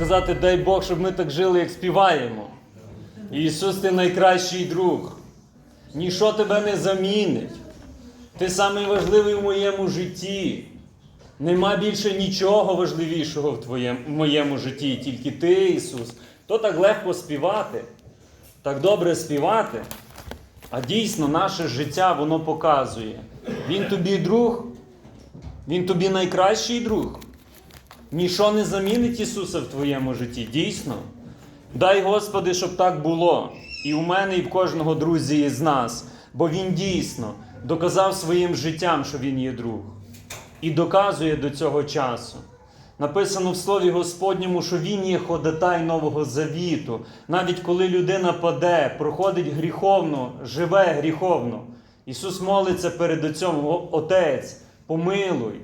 сказати, дай Бог, щоб ми так жили, як співаємо. Ісус, ти найкращий друг. Ніщо тебе не замінить. Ти самий важливий в моєму житті. Нема більше нічого важливішого в, твоєму, в моєму житті, тільки ти, Ісус. То так легко співати, так добре співати. А дійсно, наше життя воно показує. Він тобі друг, він тобі найкращий друг. Ніщо не замінить Ісуса в твоєму житті, дійсно. Дай, Господи, щоб так було. І у мене, і в кожного друзі із нас. Бо Він дійсно доказав своїм життям, що Він є друг. І доказує до цього часу. Написано в Слові Господньому, що Він є ходатай Нового Завіту. Навіть коли людина паде, проходить гріховно, живе гріховно. Ісус молиться перед Отцем, Отець, помилуй,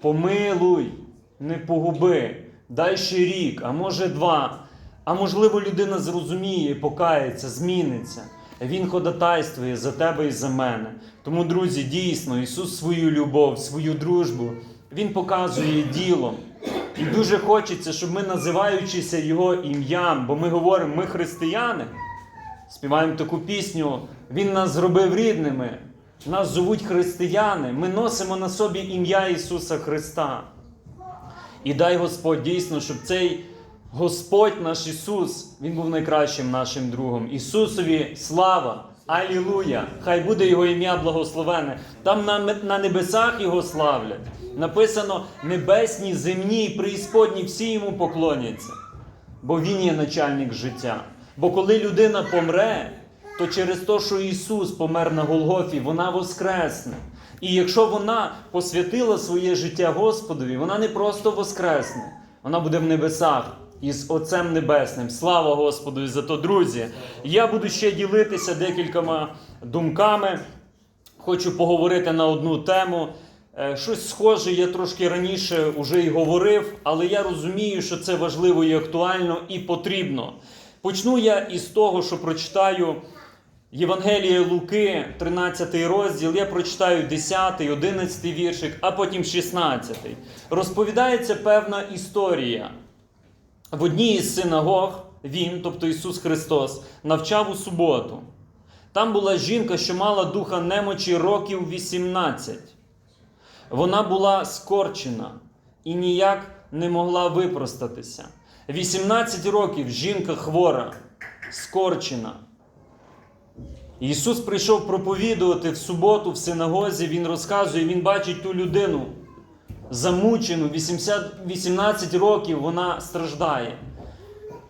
помилуй, не погуби, дай ще рік, а може два. А можливо, людина зрозуміє, покається, зміниться. Він ходатайствує за тебе і за мене. Тому, друзі, дійсно, Ісус свою любов, свою дружбу, Він показує ділом. І дуже хочеться, щоб ми, називаючися Його ім'ям, бо ми говоримо, ми християни, співаємо таку пісню, Він нас зробив рідними, нас зовуть християни, ми носимо на собі ім'я Ісуса Христа. І дай Господь дійсно, щоб цей Господь наш Ісус, Він був найкращим нашим другом. Ісусові слава! Алілуя! Хай буде Його ім'я благословене. Там на, на небесах Його славлять. Написано: небесні, земні і преісподні всі йому поклоняться. Бо Він є начальник життя. Бо коли людина помре, то через те, що Ісус помер на Голгофі, вона воскресне. І якщо вона посвятила своє життя Господові, вона не просто воскресне, вона буде в небесах із Отцем Небесним. Слава Господу за то, друзі! Я буду ще ділитися декількома думками. Хочу поговорити на одну тему. Е, Щось схоже, я трошки раніше вже й говорив, але я розумію, що це важливо і актуально і потрібно. Почну я із того, що прочитаю Євангелія Луки, 13 розділ, я прочитаю 10, 11 віршик, а потім 16. Розповідається певна історія. В одній із синагог він, тобто Ісус Христос, навчав у суботу. Там була жінка, що мала духа немочі років 18. Вона була скорчена і ніяк не могла випростатися. 18 років жінка хвора, скорчена. Ісус прийшов проповідувати в суботу в синагозі, Він розказує, Він бачить ту людину замучену, 80, 18 років вона страждає.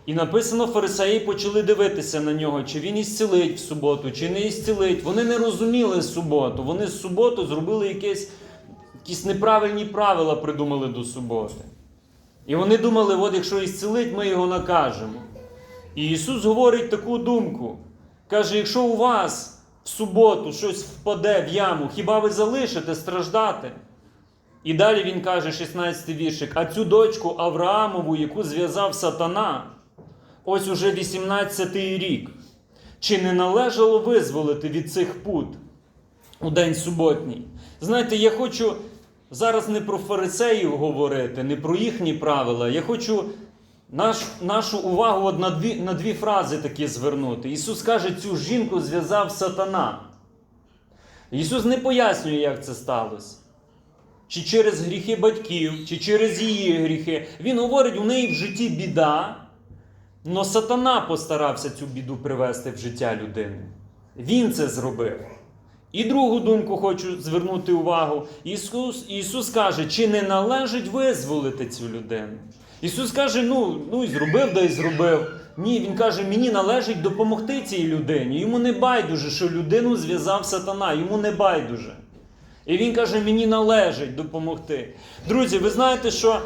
І написано, фарисеї почали дивитися на нього, чи він ісцілить в суботу, чи не ісцілить. Вони не розуміли суботу. Вони з суботу зробили якесь, якісь неправильні правила, придумали до суботи. І вони думали, от якщо ісцілить, ми його накажемо. І Ісус говорить таку думку. Каже, якщо у вас в суботу щось впаде в яму, хіба ви залишите страждати? І далі він каже, 16 віршик, а цю дочку Авраамову, яку зв'язав сатана, ось уже 18-й рік. Чи не належало визволити від цих пут у день суботній? Знаєте, я хочу зараз не про фарисеїв говорити, не про їхні правила. Я хочу наш, нашу увагу на, дві, на дві фрази такі звернути. Ісус каже, цю жінку зв'язав сатана. Ісус не пояснює, як це сталося. Чи через гріхи батьків, чи через її гріхи. Він говорить, у неї в житті біда, але сатана постарався цю біду привести в життя людини. Він це зробив. І другу думку хочу звернути увагу. Ісус, Ісус каже, чи не належить визволити цю людину? Ісус каже, ну, ну і зробив, да і зробив. Ні, Він каже, мені належить допомогти цій людині. Йому не байдуже, що людину зв'язав сатана, йому не байдуже. І він каже, мені належить допомогти. Друзі, ви знаєте, що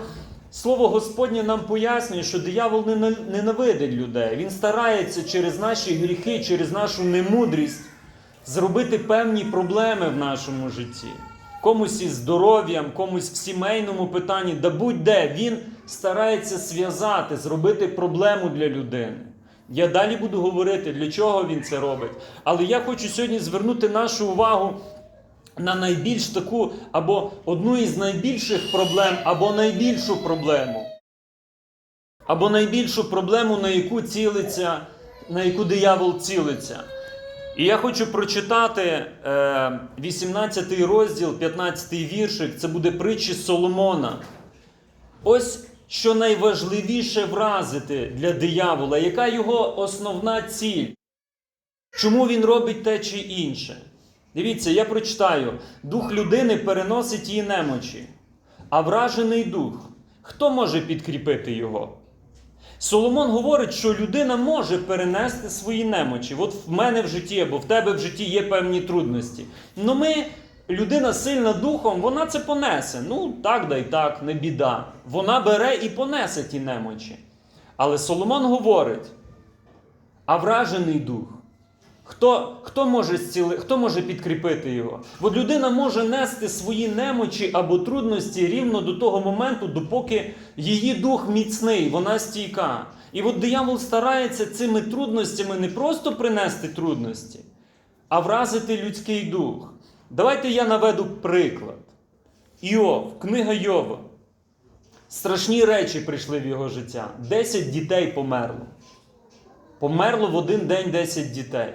Слово Господнє нам пояснює, що диявол не ненавидить людей. Він старається через наші гріхи, через нашу немудрість зробити певні проблеми в нашому житті. Комусь із здоров'ям, комусь в сімейному питанні, да будь-де він старається зв'язати, зробити проблему для людини. Я далі буду говорити, для чого він це робить. Але я хочу сьогодні звернути нашу увагу на найбільш таку або одну із найбільших проблем, або найбільшу проблему. або найбільшу проблему, на яку цілиться, на яку диявол цілиться. І я хочу прочитати е, 18 розділ, 15 віршик. Це буде притчі Соломона. Ось що найважливіше вразити для диявола, яка його основна ціль? Чому він робить те чи інше? Дивіться, я прочитаю: дух людини переносить її немочі, а вражений дух. Хто може підкріпити його? Соломон говорить, що людина може перенести свої немочі. От в мене в житті або в тебе в житті є певні трудності. Но ми, людина сильна духом, вона це понесе. Ну, так да й так, не біда. Вона бере і понесе ті немочі. Але Соломон говорить: а вражений дух. Хто, хто, може зціли, хто може підкріпити його? Бо людина може нести свої немочі або трудності рівно до того моменту, допоки її дух міцний, вона стійка. І от диявол старається цими трудностями не просто принести трудності, а вразити людський дух. Давайте я наведу приклад. Іов, книга Йова. Страшні речі прийшли в його життя. Десять дітей померло. Померло в один день 10 дітей.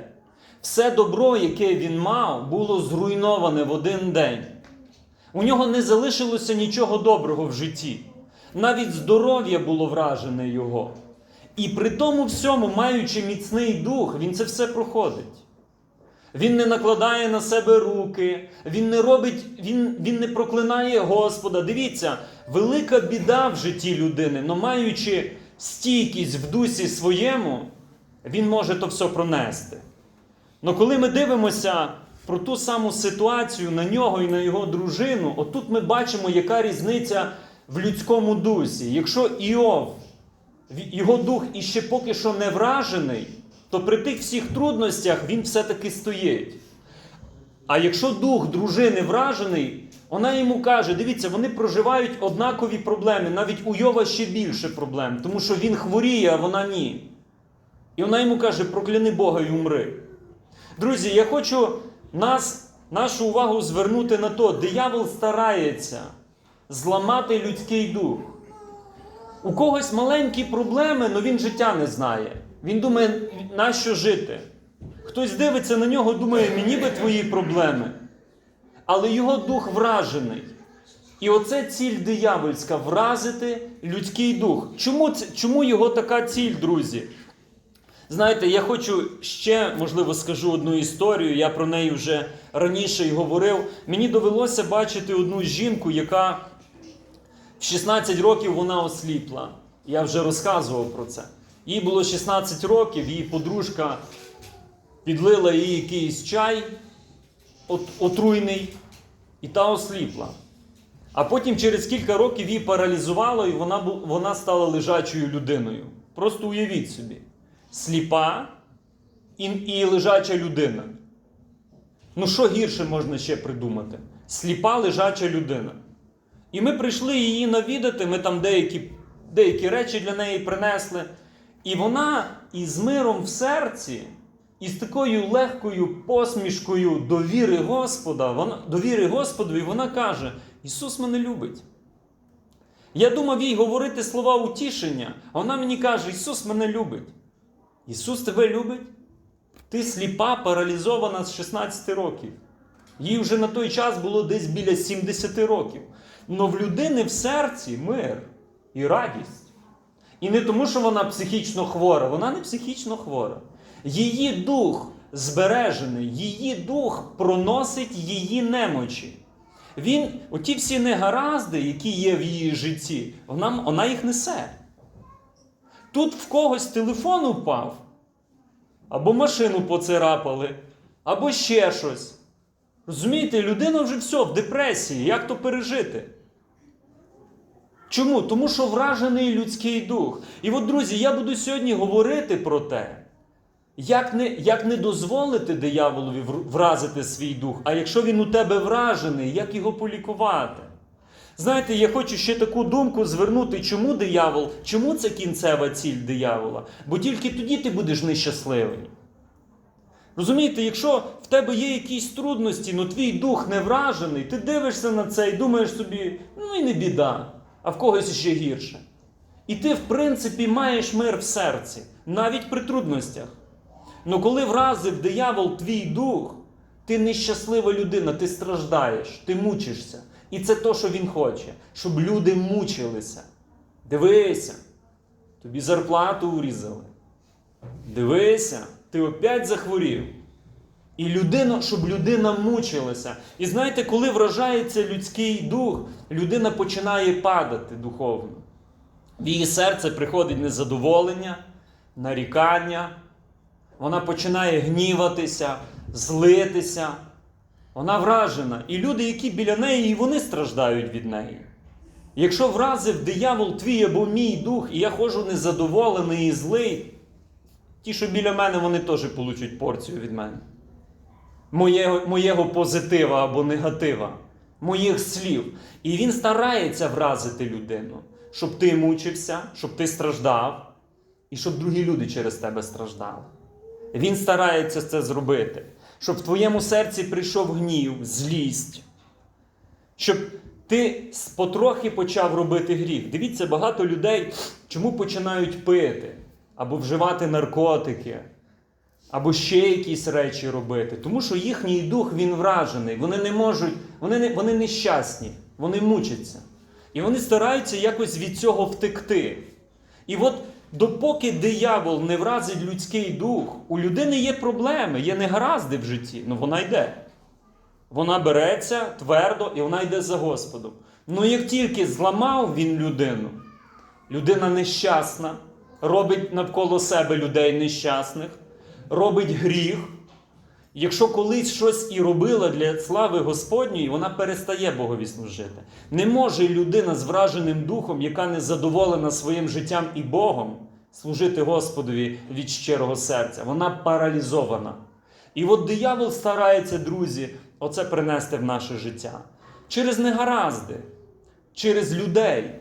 Все добро, яке він мав, було зруйноване в один день. У нього не залишилося нічого доброго в житті. Навіть здоров'я було вражене його. І при тому всьому, маючи міцний дух, він це все проходить. Він не накладає на себе руки, він не робить, він, він не проклинає Господа. Дивіться, велика біда в житті людини, але маючи стійкість в дусі своєму, він може то все пронести. Но коли ми дивимося про ту саму ситуацію на нього і на його дружину, отут ми бачимо, яка різниця в людському дусі. Якщо Іов, його дух іще поки що не вражений, то при тих всіх трудностях він все-таки стоїть. А якщо дух дружини вражений, вона йому каже: дивіться, вони проживають однакові проблеми, навіть у Йова ще більше проблем, тому що він хворіє, а вона ні. І вона йому каже: прокляни Бога і умри. Друзі, я хочу нас, нашу увагу звернути на то, диявол старається зламати людський дух. У когось маленькі проблеми, але він життя не знає. Він думає, на що жити. Хтось дивиться на нього, думає, мені би твої проблеми. Але його дух вражений. І оце ціль диявольська вразити людський дух. Чому, чому його така ціль, друзі? Знаєте, я хочу ще, можливо, скажу одну історію. Я про неї вже раніше й говорив. Мені довелося бачити одну жінку, яка в 16 років вона осліпла. Я вже розказував про це. Їй було 16 років, її подружка підлила їй якийсь чай отруйний, і та осліпла. А потім через кілька років її паралізувало, і вона, вона стала лежачою людиною. Просто уявіть собі сліпа і, і лежача людина. Ну, що гірше можна ще придумати? Сліпа лежача людина. І ми прийшли її навідати, ми там деякі, деякі речі для неї принесли. І вона із миром в серці, і з такою легкою посмішкою довіри Господа, вона, довіри Господові, вона каже: Ісус мене любить. Я думав їй говорити слова утішення, а вона мені каже: Ісус мене любить. Ісус тебе любить? Ти сліпа, паралізована з 16 років. Їй вже на той час було десь біля 70 років. Но в людини в серці мир і радість. І не тому, що вона психічно хвора, вона не психічно хвора. Її дух збережений, її дух проносить її немочі. Він, оті всі негаразди, які є в її житті, вона, вона їх несе. Тут в когось телефон упав, або машину поцарапали, або ще щось. Розумієте, людина вже все в депресії. Як то пережити? Чому? Тому що вражений людський дух. І от, друзі, я буду сьогодні говорити про те, як не, як не дозволити дияволові вразити свій дух, а якщо він у тебе вражений, як його полікувати? Знаєте, я хочу ще таку думку звернути, чому диявол, чому це кінцева ціль диявола? Бо тільки тоді ти будеш нещасливий. Розумієте, якщо в тебе є якісь трудності, але твій дух не вражений, ти дивишся на це і думаєш собі, ну і не біда, а в когось ще гірше. І ти, в принципі, маєш мир в серці, навіть при трудностях. Ну коли вразив диявол твій дух, ти нещаслива людина, ти страждаєш, ти мучишся. І це то, що він хоче, щоб люди мучилися. Дивися, тобі зарплату урізали. Дивися, ти опять захворів. І людина, щоб людина мучилася. І знаєте, коли вражається людський дух, людина починає падати духовно. В її серце приходить незадоволення, нарікання. Вона починає гніватися, злитися. Вона вражена. І люди, які біля неї, і вони страждають від неї. Якщо вразив диявол твій або мій дух, і я ходжу незадоволений і злий, ті, що біля мене, вони теж получать порцію від мене. Моєго, моєго позитива або негатива, моїх слів. І він старається вразити людину, щоб ти мучився, щоб ти страждав, і щоб другі люди через тебе страждали. Він старається це зробити, щоб в твоєму серці прийшов гнів, злість, щоб ти потрохи почав робити гріх. Дивіться, багато людей чому починають пити або вживати наркотики, або ще якісь речі робити. Тому що їхній дух він вражений. Вони не можуть, вони, не, вони нещасні, вони мучаться. І вони стараються якось від цього втекти. І от допоки диявол не вразить людський дух, у людини є проблеми, є негаразди в житті, ну вона йде. Вона береться твердо і вона йде за Господом. Ну як тільки зламав він людину, людина нещасна, робить навколо себе людей нещасних, робить гріх. Якщо колись щось і робила для слави Господньої, вона перестає Богові служити. Не може людина з враженим духом, яка не задоволена своїм життям і Богом, служити Господові від щирого серця. Вона паралізована. І от диявол старається, друзі, оце принести в наше життя. Через негаразди, через людей,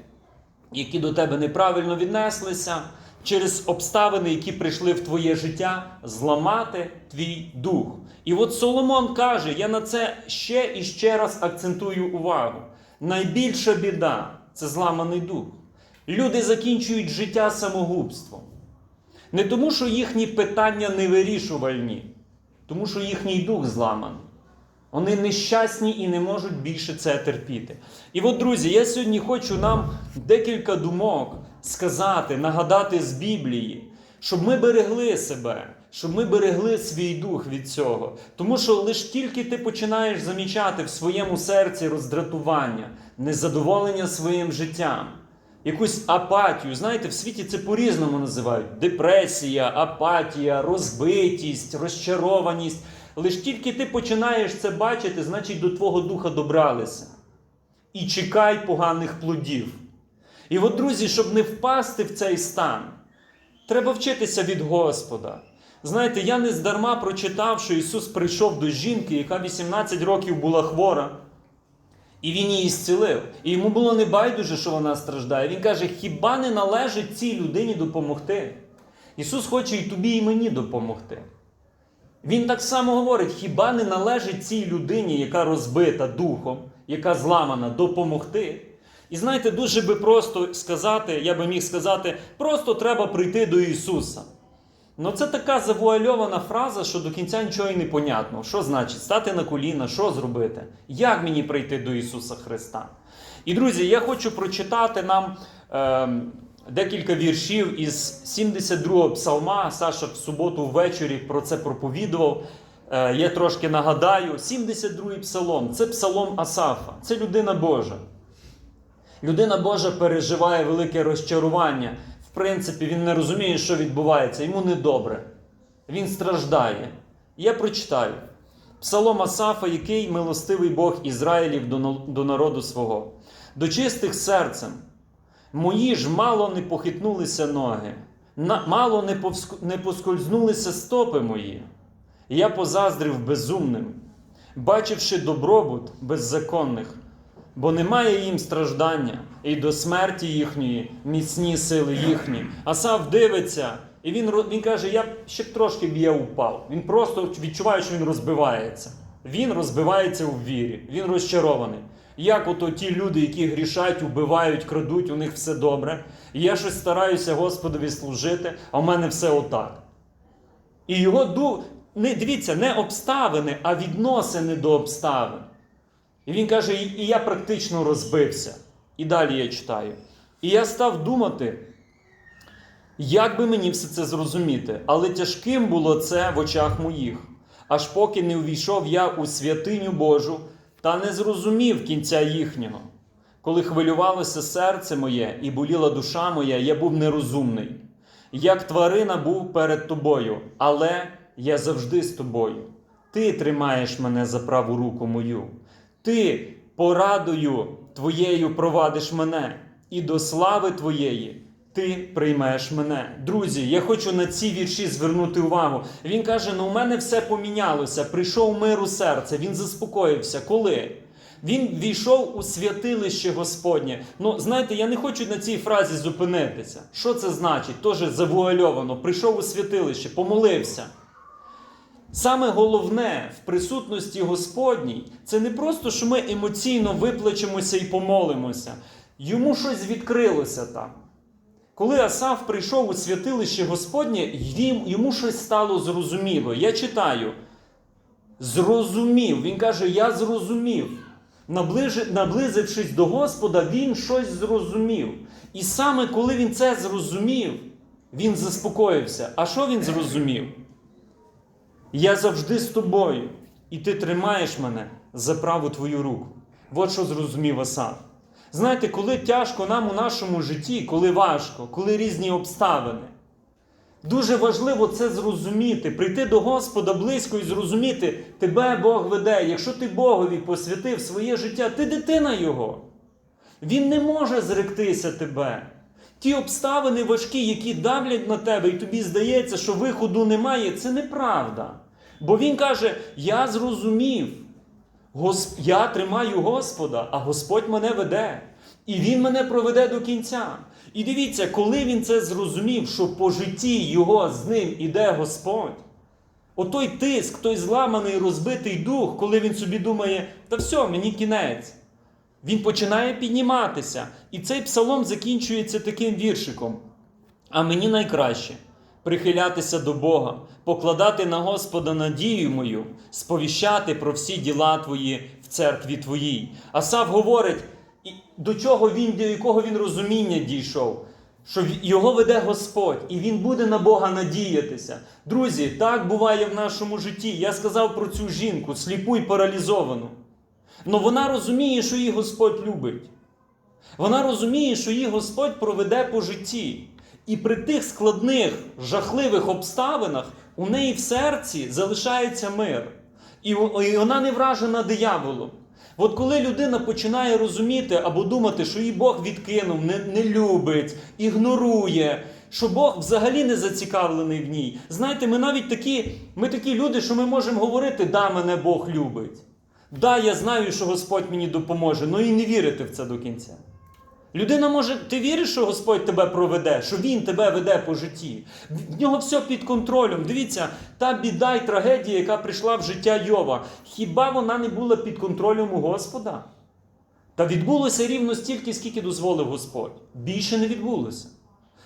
які до тебе неправильно віднеслися, через обставини, які прийшли в твоє життя, зламати твій дух. І от Соломон каже: я на це ще і ще раз акцентую увагу. Найбільша біда це зламаний дух. Люди закінчують життя самогубством. Не тому, що їхні питання невирішувальні, тому що їхній дух зламаний. Вони нещасні і не можуть більше це терпіти. І от, друзі, я сьогодні хочу нам декілька думок сказати, нагадати з Біблії, щоб ми берегли себе, щоб ми берегли свій дух від цього. Тому що лише тільки ти починаєш замічати в своєму серці роздратування, незадоволення своїм життям, якусь апатію. Знаєте, в світі це по-різному називають: депресія, апатія, розбитість, розчарованість. Лише тільки ти починаєш це бачити, значить до твого духа добралися. І чекай поганих плодів. І от, друзі, щоб не впасти в цей стан, треба вчитися від Господа. Знаєте, я не здарма прочитав, що Ісус прийшов до жінки, яка 18 років була хвора, і Він її зцілив. І йому було не байдуже, що вона страждає. Він каже: хіба не належить цій людині допомогти? Ісус хоче і тобі, і мені допомогти. Він так само говорить: хіба не належить цій людині, яка розбита духом, яка зламана, допомогти? І знаєте, дуже би просто сказати, я би міг сказати, просто треба прийти до Ісуса. Ну це така завуальована фраза, що до кінця нічого і не понятно. Що значить стати на коліна, що зробити? Як мені прийти до Ісуса Христа? І друзі, я хочу прочитати нам е, декілька віршів із 72-го псалма. Саша в суботу ввечері про це проповідував. Е, я трошки нагадаю: 72-й псалом це псалом Асафа, це людина Божа. Людина Божа переживає велике розчарування. В принципі, він не розуміє, що відбувається, йому недобре. Він страждає. Я прочитаю. Псалом Асафа, який милостивий Бог Ізраїлів до, народу свого. До чистих серцем. Мої ж мало не похитнулися ноги, мало не, не поскользнулися стопи мої. Я позаздрив безумним, бачивши добробут беззаконних, бо немає їм страждання, і до смерті їхньої міцні сили їхні. Асав дивиться, і він, він каже: Я ще трошки б я упав. Він просто відчуває, що він розбивається. Він розбивається у вірі, він розчарований. Як ото ті люди, які грішать, убивають, крадуть, у них все добре. І я щось стараюся Господові служити, а в мене все отак. І його ду... не, дивіться, не обставини, а відносини до обставин. І він каже: і я практично розбився. І далі я читаю. І я став думати, як би мені все це зрозуміти, але тяжким було це в очах моїх, аж поки не увійшов я у святиню Божу та не зрозумів кінця їхнього. Коли хвилювалося серце моє і боліла душа моя, я був нерозумний. Як тварина був перед тобою, але я завжди з тобою. Ти тримаєш мене за праву руку мою. Ти порадою твоєю провадиш мене, і до слави твоєї ти приймеш мене. Друзі, я хочу на ці вірші звернути увагу. Він каже: ну у мене все помінялося, прийшов мир у серце, він заспокоївся. Коли? Він війшов у святилище Господнє. Ну, знаєте, я не хочу на цій фразі зупинитися. Що це значить? Тоже завуальовано. Прийшов у святилище, помолився. Саме головне в присутності Господній це не просто, що ми емоційно виплачемося і помолимося. Йому щось відкрилося там. Коли Асав прийшов у святилище Господнє, йому щось стало зрозуміло. Я читаю. Зрозумів. Він каже: Я зрозумів. Наблизившись до Господа, він щось зрозумів. І саме коли він це зрозумів, він заспокоївся. А що він зрозумів? Я завжди з тобою, і ти тримаєш мене за праву твою руку. От що зрозумів Асав. Знаєте, коли тяжко нам у нашому житті, коли важко, коли різні обставини, дуже важливо це зрозуміти, прийти до Господа близько і зрозуміти, тебе Бог веде. Якщо ти Богові посвятив своє життя, ти дитина Його. Він не може зректися тебе. Ті обставини важкі, які давлять на тебе, і тобі здається, що виходу немає, це неправда. Бо він каже: Я зрозумів, я тримаю Господа, а Господь мене веде. І Він мене проведе до кінця. І дивіться, коли він це зрозумів, що по житті його з ним іде Господь. Отой тиск, той зламаний, розбитий дух, коли він собі думає, та все, мені кінець. Він починає підніматися. І цей псалом закінчується таким віршиком. А мені найкраще прихилятися до Бога, покладати на Господа надію мою, сповіщати про всі діла твої в церкві твоїй. Асав говорить, до чого він, до якого він розуміння дійшов. Що його веде Господь, і він буде на Бога надіятися. Друзі, так буває в нашому житті. Я сказав про цю жінку, сліпу і паралізовану. Но вона розуміє, що її Господь любить. Вона розуміє, що її Господь проведе по житті. І при тих складних, жахливих обставинах у неї в серці залишається мир. І вона не вражена дияволом. От коли людина починає розуміти або думати, що її Бог відкинув, не, не любить, ігнорує, що Бог взагалі не зацікавлений в ній. Знаєте, ми навіть такі, ми такі люди, що ми можемо говорити, да, мене Бог любить. Да, я знаю, що Господь мені допоможе, але і не вірити в це до кінця. Людина може, ти віриш, що Господь тебе проведе, що Він тебе веде по житті. В нього все під контролем. Дивіться, та біда й трагедія, яка прийшла в життя Йова, хіба вона не була під контролем у Господа? Та відбулося рівно стільки, скільки дозволив Господь. Більше не відбулося.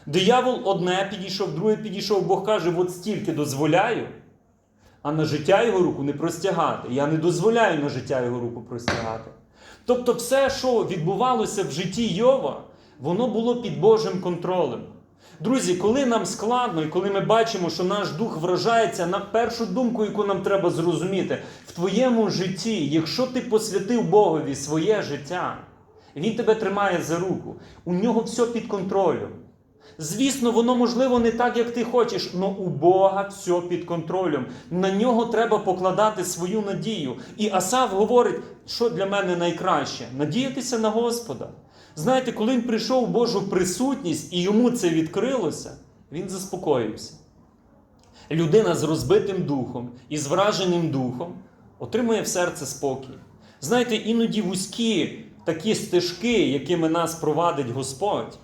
Диявол одне підійшов, друге підійшов, Бог каже, от стільки дозволяю, а на життя його руку не простягати. Я не дозволяю на життя його руку простягати. Тобто, все, що відбувалося в житті Йова, воно було під Божим контролем. Друзі, коли нам складно і коли ми бачимо, що наш дух вражається на першу думку, яку нам треба зрозуміти, в твоєму житті, якщо ти посвятив Богові своє життя, Він тебе тримає за руку, у нього все під контролем. Звісно, воно можливо не так, як ти хочеш, але у Бога все під контролем. На нього треба покладати свою надію. І Асав говорить, що для мене найкраще надіятися на Господа. Знаєте, коли він прийшов в Божу присутність і йому це відкрилося, він заспокоївся. Людина з розбитим духом і з враженим духом отримує в серце спокій. Знаєте, іноді вузькі такі стежки, якими нас провадить Господь,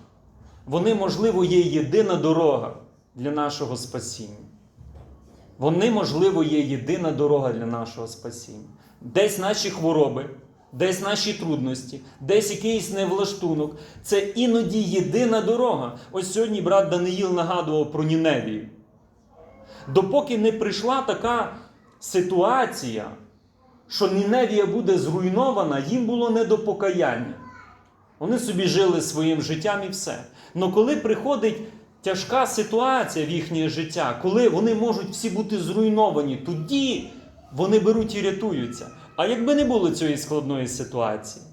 вони, можливо, є єдина дорога для нашого спасіння. Вони, можливо, є єдина дорога для нашого спасіння. Десь наші хвороби, десь наші трудності, десь якийсь невлаштунок. Це іноді єдина дорога. Ось сьогодні брат Даниїл нагадував про Ніневію. Допоки не прийшла така ситуація, що Ніневія буде зруйнована, їм було не до покаяння. Вони собі жили своїм життям і все. Але коли приходить тяжка ситуація в їхнє життя, коли вони можуть всі бути зруйновані, тоді вони беруть і рятуються. А якби не було цієї складної ситуації,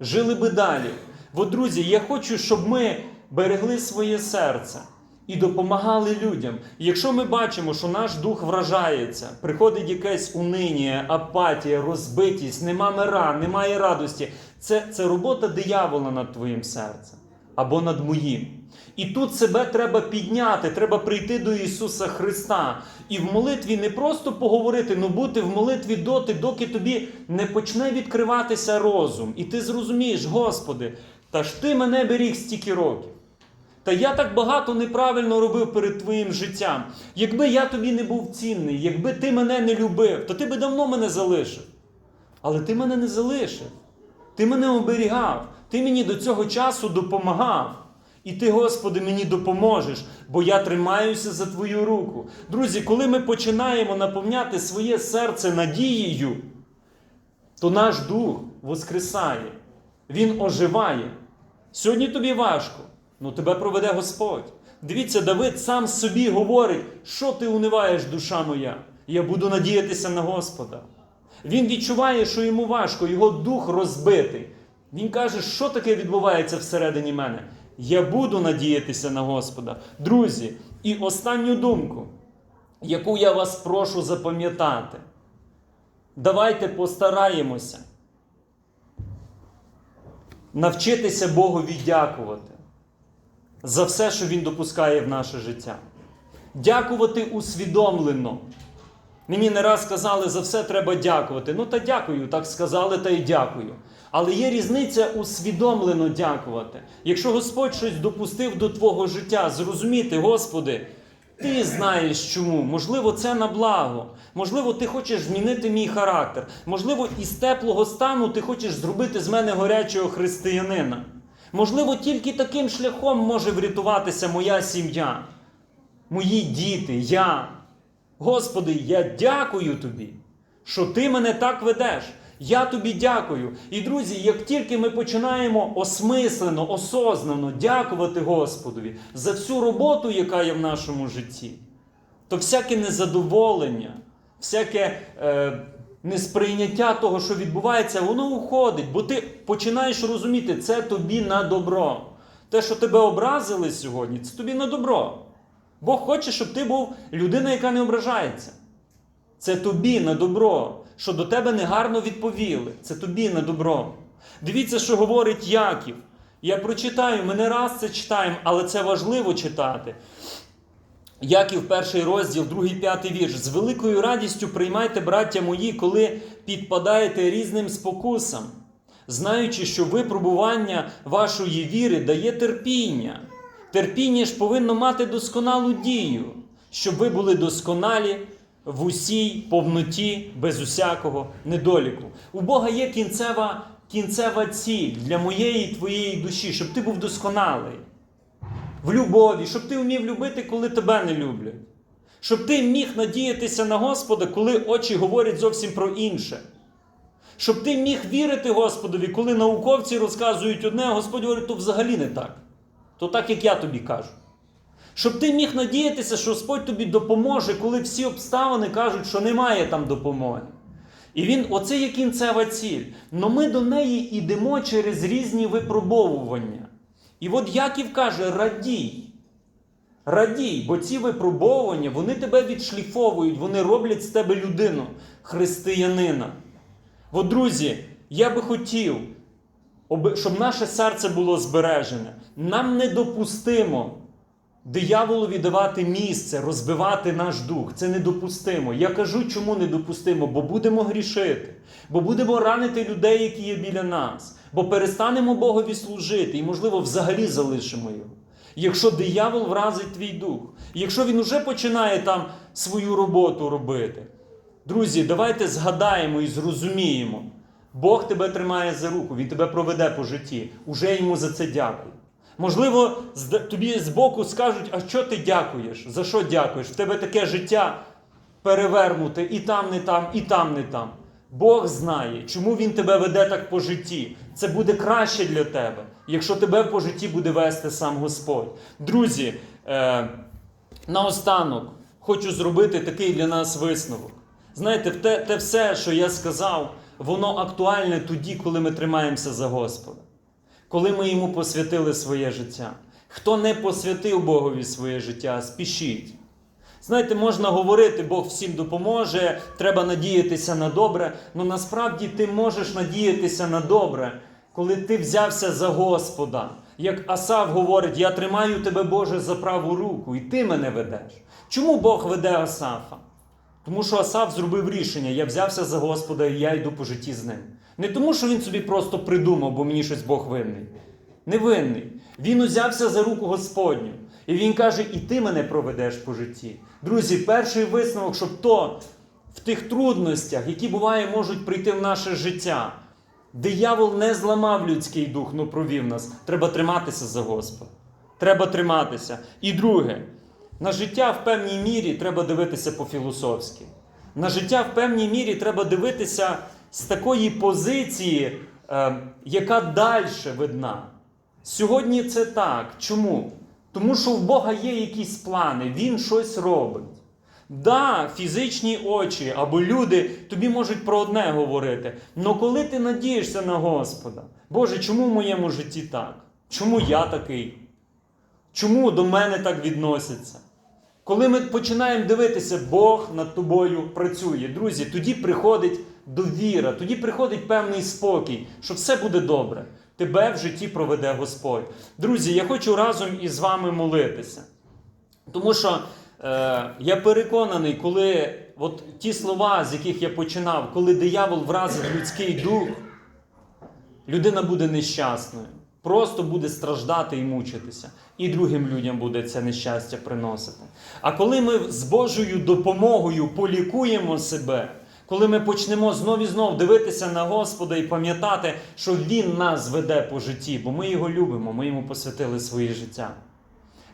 жили би далі. Бо, друзі, я хочу, щоб ми берегли своє серце і допомагали людям. І якщо ми бачимо, що наш дух вражається, приходить якесь униння, апатія, розбитість, нема мира, немає радості, це, це робота диявола над твоїм серцем або над моїм. І тут себе треба підняти, треба прийти до Ісуса Христа. І в молитві не просто поговорити, але бути в молитві доти, доки тобі не почне відкриватися розум. І ти зрозумієш, Господи, та ж ти мене беріг стільки років. Та я так багато неправильно робив перед твоїм життям. Якби я тобі не був цінний, якби ти мене не любив, то ти би давно мене залишив. Але ти мене не залишив. Ти мене оберігав, ти мені до цього часу допомагав. І ти, Господи, мені допоможеш, бо я тримаюся за Твою руку. Друзі, коли ми починаємо наповняти своє серце надією, то наш дух воскресає, він оживає. Сьогодні тобі важко, ну тебе проведе Господь. Дивіться, Давид сам собі говорить, що ти униваєш, душа моя. Я буду надіятися на Господа. Він відчуває, що йому важко, його дух розбитий. Він каже, що таке відбувається всередині мене. Я буду надіятися на Господа. Друзі, і останню думку, яку я вас прошу запам'ятати. Давайте постараємося навчитися Богові дякувати за все, що Він допускає в наше життя. Дякувати усвідомлено. Мені не раз сказали, за все треба дякувати. Ну та дякую, так сказали, та й дякую. Але є різниця усвідомлено дякувати. Якщо Господь щось допустив до твого життя, зрозуміти, Господи, ти знаєш чому. Можливо, це на благо. Можливо, ти хочеш змінити мій характер. Можливо, із теплого стану ти хочеш зробити з мене горячого християнина. Можливо, тільки таким шляхом може врятуватися моя сім'я, мої діти, я. Господи, я дякую тобі, що ти мене так ведеш. Я тобі дякую. І друзі, як тільки ми починаємо осмислено, осознано дякувати Господові за всю роботу, яка є в нашому житті, то всяке незадоволення, всяке е, несприйняття того, що відбувається, воно уходить, бо ти починаєш розуміти, це тобі на добро. Те, що тебе образили сьогодні, це тобі на добро. Бог хоче, щоб ти був людина, яка не ображається. Це тобі на добро, що до тебе негарно відповіли. Це тобі на добро. Дивіться, що говорить Яків. Я прочитаю, ми не раз це читаємо, але це важливо читати. Яків, перший розділ, другий п'ятий вірш. З великою радістю приймайте, браття мої, коли підпадаєте різним спокусам, знаючи, що випробування вашої віри дає терпіння. Терпіння ж повинно мати досконалу дію, щоб ви були досконалі в усій повноті, без усякого недоліку. У Бога є кінцева, кінцева ціль для моєї твоєї душі, щоб ти був досконалий в любові, щоб ти вмів любити, коли тебе не люблять. Щоб ти міг надіятися на Господа, коли очі говорять зовсім про інше. Щоб ти міг вірити Господові, коли науковці розказують одне, а Господь говорить, то взагалі не так. То так, як я тобі кажу. Щоб ти міг надіятися, що Господь тобі допоможе, коли всі обставини кажуть, що немає там допомоги. І він, оце є кінцева ціль. Но ми до неї йдемо через різні випробовування. І от Яків каже: радій. Радій, бо ці випробовування вони тебе відшліфовують, вони роблять з тебе людину, християнина. От, друзі, я би хотів, щоб наше серце було збережене. Нам недопустимо дияволові давати місце, розбивати наш дух. Це недопустимо. Я кажу, чому недопустимо? Бо будемо грішити, бо будемо ранити людей, які є біля нас, бо перестанемо Богові служити і, можливо, взагалі залишимо його. Якщо диявол вразить твій дух, якщо він уже починає там свою роботу робити. Друзі, давайте згадаємо і зрозуміємо. Бог тебе тримає за руку, Він тебе проведе по житті. Уже йому за це дякуй. Можливо, тобі збоку скажуть, а що ти дякуєш? За що дякуєш? В тебе таке життя перевернуте і там не там, і там не там. Бог знає, чому Він тебе веде так по житті. Це буде краще для тебе, якщо тебе по житті буде вести сам Господь. Друзі, е, наостанок хочу зробити такий для нас висновок. Знаєте, те, те все, що я сказав, воно актуальне тоді, коли ми тримаємося за Господа, коли ми йому посвятили своє життя. Хто не посвятив Богові своє життя, спішіть. Знаєте, можна говорити, Бог всім допоможе, треба надіятися на добре. але насправді ти можеш надіятися на добре, коли ти взявся за Господа. Як Асав говорить, я тримаю тебе, Боже, за праву руку, і ти мене ведеш. Чому Бог веде Асафа? Тому що Асав зробив рішення, я взявся за Господа і я йду по житті з ним. Не тому, що він собі просто придумав, бо мені щось Бог винний. Не винний. Він узявся за руку Господню. І він каже, і ти мене проведеш по житті. Друзі, перший висновок, щоб то в тих трудностях, які буває, можуть прийти в наше життя. Диявол не зламав людський дух, но провів нас. Треба триматися за Господа. Треба триматися. І друге, на життя в певній мірі треба дивитися по-філософськи. На життя в певній мірі треба дивитися з такої позиції, е, яка далі видна. Сьогодні це так. Чому? Тому що в Бога є якісь плани, Він щось робить. Да, фізичні очі або люди тобі можуть про одне говорити. Але коли ти надієшся на Господа, Боже, чому в моєму житті так? Чому я такий? Чому до мене так відносяться? Коли ми починаємо дивитися, Бог над тобою працює, друзі, тоді приходить довіра, тоді приходить певний спокій, що все буде добре. Тебе в житті проведе Господь. Друзі, я хочу разом із вами молитися. Тому що е, я переконаний, коли от ті слова, з яких я починав, коли диявол вразить людський дух, людина буде нещасною, просто буде страждати і мучитися. І другим людям буде це нещастя приносити. А коли ми з Божою допомогою полікуємо себе, коли ми почнемо знов і знов дивитися на Господа і пам'ятати, що Він нас веде по житті, бо ми його любимо, ми йому посвятили своє життя.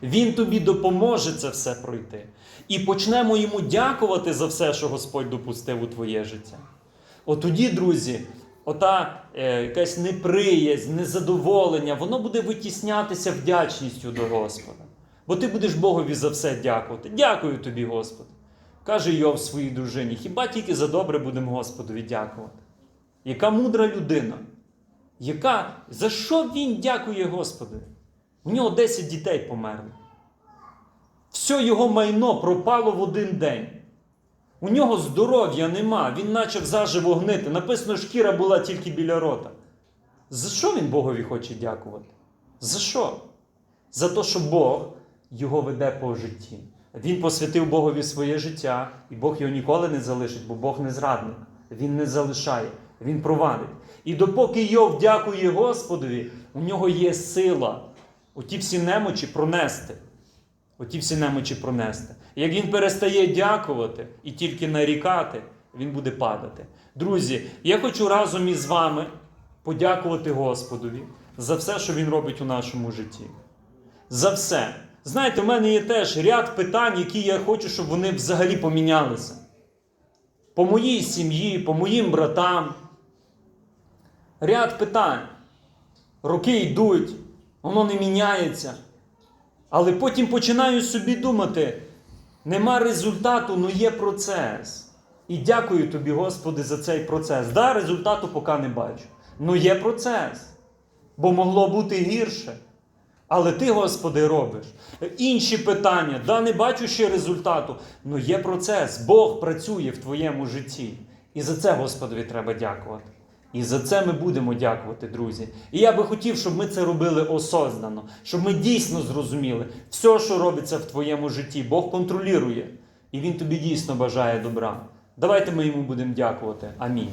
Він тобі допоможе це все пройти. І почнемо йому дякувати за все, що Господь допустив у твоє життя. От тоді, друзі, ота е, якась неприязнь, незадоволення, воно буде витіснятися вдячністю до Господа. Бо ти будеш Богові за все дякувати. Дякую тобі, Господи. Каже Йов своїй дружині: хіба тільки за добре будемо Господові дякувати? Яка мудра людина? Яка, За що він дякує Господу? У нього 10 дітей померли. Все його майно пропало в один день. У нього здоров'я нема, він почав заживо гнити. Написано, шкіра була тільки біля рота. За що він Богові хоче дякувати? За що? За те, що Бог його веде по житті. Він посвятив Богові своє життя, і Бог його ніколи не залишить, бо Бог не зрадник. Він не залишає, він провадить. І допоки Йов дякує Господові, у нього є сила оті всі немочі пронести. Оті всі немочі пронести. Як він перестає дякувати і тільки нарікати, він буде падати. Друзі, я хочу разом із вами подякувати Господові за все, що Він робить у нашому житті. За все. Знаєте, в мене є теж ряд питань, які я хочу, щоб вони взагалі помінялися. По моїй сім'ї, по моїм братам. Ряд питань. Роки йдуть, воно не міняється. Але потім починаю собі думати: нема результату, але є процес. І дякую тобі, Господи, за цей процес. Да, результату поки не бачу. але є процес. Бо могло бути гірше. Але ти, Господи, робиш. Інші питання, да, не бачу ще результату. але є процес. Бог працює в твоєму житті. І за це Господові треба дякувати. І за це ми будемо дякувати, друзі. І я би хотів, щоб ми це робили осознано, щоб ми дійсно зрозуміли, все, що робиться в твоєму житті, Бог контролює, і Він тобі дійсно бажає добра. Давайте ми йому будемо дякувати. Амінь.